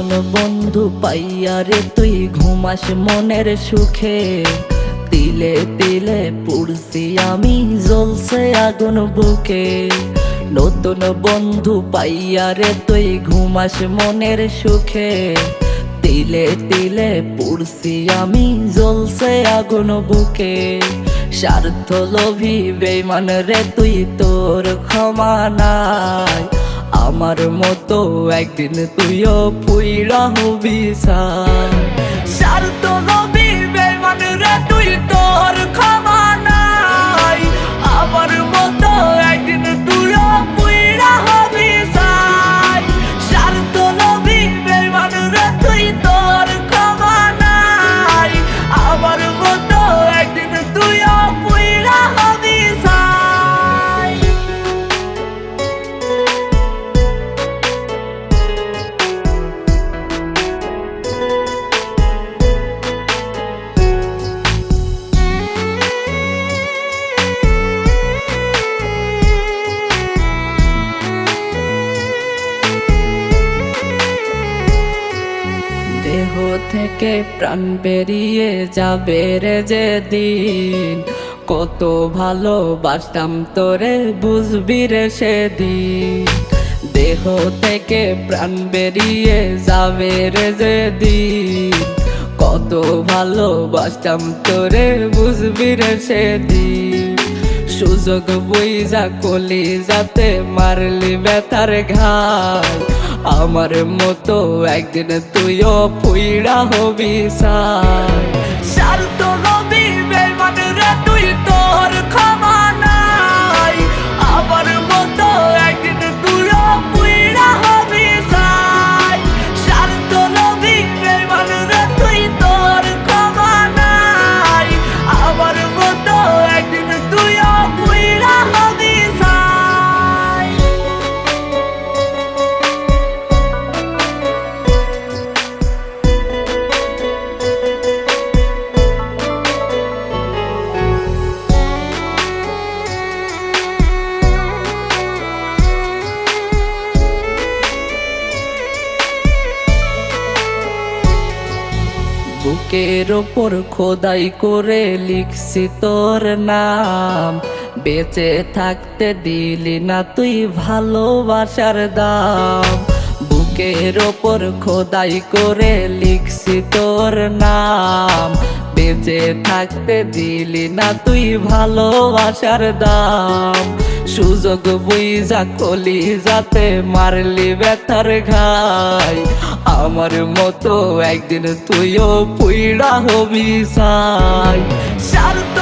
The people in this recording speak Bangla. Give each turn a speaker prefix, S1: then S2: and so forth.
S1: নতুন বন্ধু পাইয়া রে, তুই ঘুমাস মনের সুখে। তিলে তিলে পুড়ছি আমি, জ্বলছে আগুন বুকে। নতুন বন্ধু পাইয়া রে, তুই ঘুমাস মনের সুখে। তিলে তিলে পুড়ছি আমি, জ্বলছে আগুন বুকে। স্বার্থ লোভী বেমান রে, তুই তোর ক্ষমা নাই। আমার মতো একদিন তুইও পুইরা হবি সার তো লোভী দেহ থেকে প্রাণ বেরিয়ে যাবে রে যেদিন। কত ভালোবাসতাম তোরে, বুঝবি রে সেদিন। দেহ থেকে প্রাণ বেরিয়ে যাবে রে যেদিন। কত ভালোবাসতাম তোরে, বুঝবি রে সেদিন। সুযোগ বইজা কলি যাতে মারলি ব্যথার ঘাই আমার মতো একদিন তুইও পুইড়া হবি সাল তো রবি বেমান রে তুই বুকের ওপর খোদাই করে লিখছি তোর নাম। বেঁচে থাকতে দিলি না তুই ভালোবাসার দাম। বুকের ওপর খোদাই করে লিখছি তোর নাম। বেঁচে থাকতে দিলি না তুই ভালোবাসার দাম। সুযোগ বুঝা কলি যাতে মারলি ব্যথার ঘাই। আমার মতো একদিন তুইও পুইড়া হবি সাই স্বার্থ